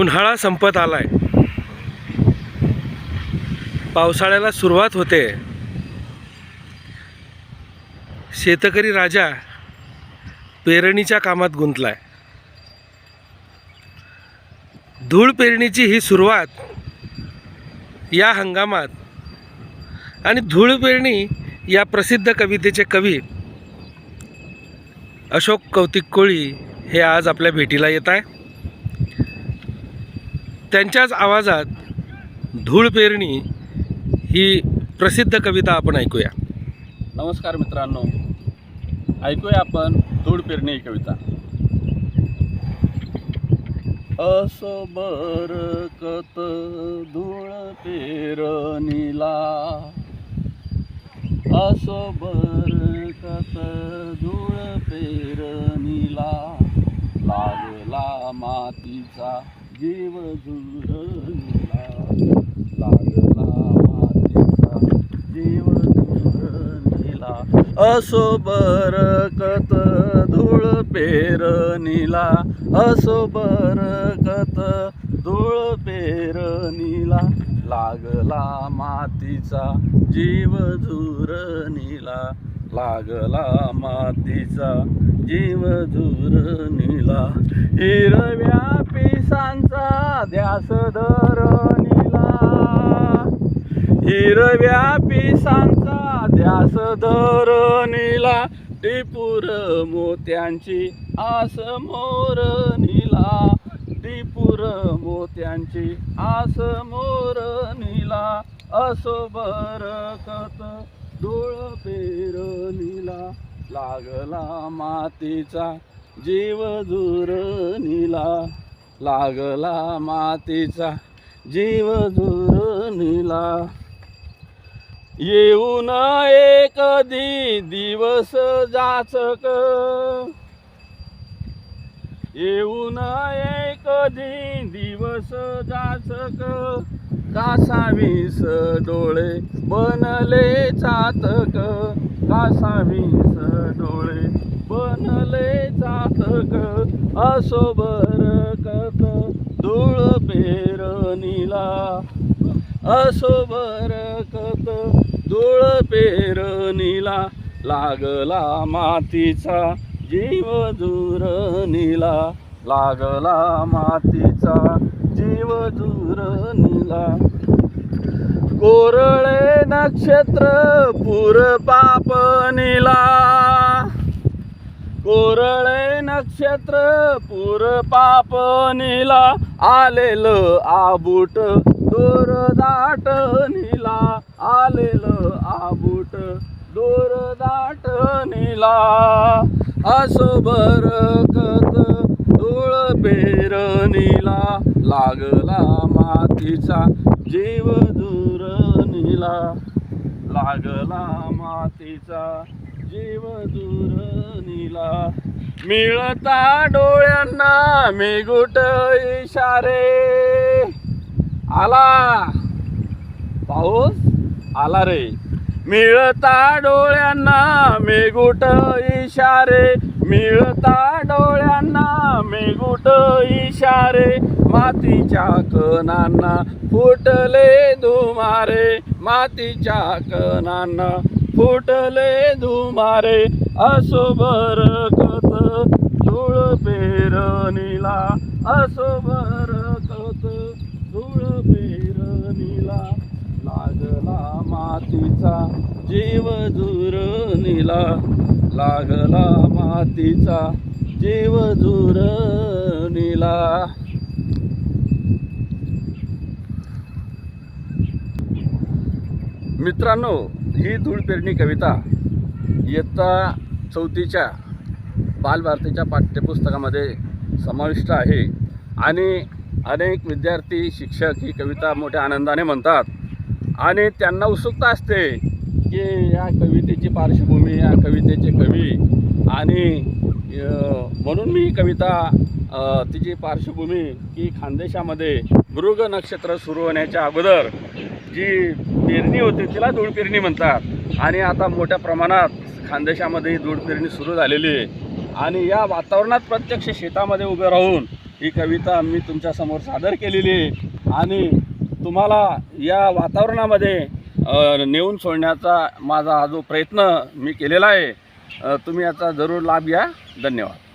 उन्हाळा संपत आलाय. पावसाळ्याला सुरुवात होते. शेतकरी राजा पेरणीच्या कामात गुंतलाय. धूळ पेरणीची ही सुरुवात या हंगामात आणि धूळ पेरणी या प्रसिद्ध कवितेचे कवी अशोक कौतिक कोळी हे आज आपल्या भेटीला येत आहे. त्यांच्याच आवाजात धूळ पेरणी ही प्रसिद्ध कविता आपण ऐकूया. नमस्कार मित्रांनो. ऐकूया आपण धूळ पेरणी ही कविता. असो बरकत धूळ पेरणीला. असो बरकत धूळ पेरणीला. लागला मातीचा जीव झुरणीला लागला मातीचा जीव झुरणीला असो बरकत धूळ पेरणीला असो बरकत धूळ पेरणीला लागला मातीचा जीव झुरणीला लागला मातीचा जीव झुरणीला हिरव्या पिसांचा ध्यास धरणीला हिरव्या पिसांचा ध्यास धरणीला टिपूर मोत्यांची आस मोरणीला टिपूर मोत्यांची आस मोरणीला असो बरकत धूळ पेरणीला लागला मातीचा जीव निला लागला मातीचा जीव धुरणीला येऊन एक कधी दिवस जाचक. येऊन एक कधी दिवस जाचक. कासावीस डोळे बनले चातक. कासावीस डोळे बनले चातक. असो बरकत धूळ पेरणीला. असो बरकत धूळ पेरणीला. लागला मातीचा जीव दुरणीला. लागला मातीचा जीव दुरणीला कोरळे नक्षत्र पूर पापणीला कोरळे नक्षत्र पूर पापनीला आलेलं आबूट दोर दाटणीला आलेलं आबूट दोर दाटणीला असो बरकत पेरणीला लागला मातीचा जीव दुरणीला. लागला मातीचा जीव दुरणीला. मिळता डोळ्यांना मेघुट इशारे. आला. पाऊस आला रे. मिळता डोळ्यांना मेघुट इशारे. मिळता डोळ्यांना मेघुट इशारे मातीच्या कणांना फुटले धुमारे मातीच्या कणांना फुटले धुमारे असो बरकत धूळ पेरणीला असो बरकत धूळ पेरणीला. लागला मातीचा जीव जुरणीला लागला मातीचा जीव जुरणीला. मित्रांनो ही धूळ पेरणी कविता इयत्ता चौथीच्या बालभारतीच्या पाठ्यपुस्तकामध्ये समाविष्ट आहे. आणि अनेक विद्यार्थी शिक्षक ही कविता मोठ्या आनंदाने म्हणतात. आणि त्यांना उत्सुकता असते की या कवितेची पार्श्वभूमी या कवितेचे कवी आणि म्हणून मी कविता तिची पार्श्वभूमी की खानदेशामध्ये मृग नक्षत्र सुरू होण्याच्या अगोदर जी पेरणी होती तिला धूळ पेरणी म्हणतात. आणि आता मोठ्या प्रमाणात खानदेशामध्ये ही धूळ पेरणी सुरू झालेली आहे. आणि या वातावरणात प्रत्यक्ष शेतामध्ये उभे राहून ही कविता मी तुमच्यासमोर सादर केलेली आहे. आणि तुम्हाला या वातावरणामध्ये नेऊन सोडण्याचा माझा हा जो प्रयत्न मी केलेला आहे तुम्ही याचा जरूर लाभ घ्या. धन्यवाद.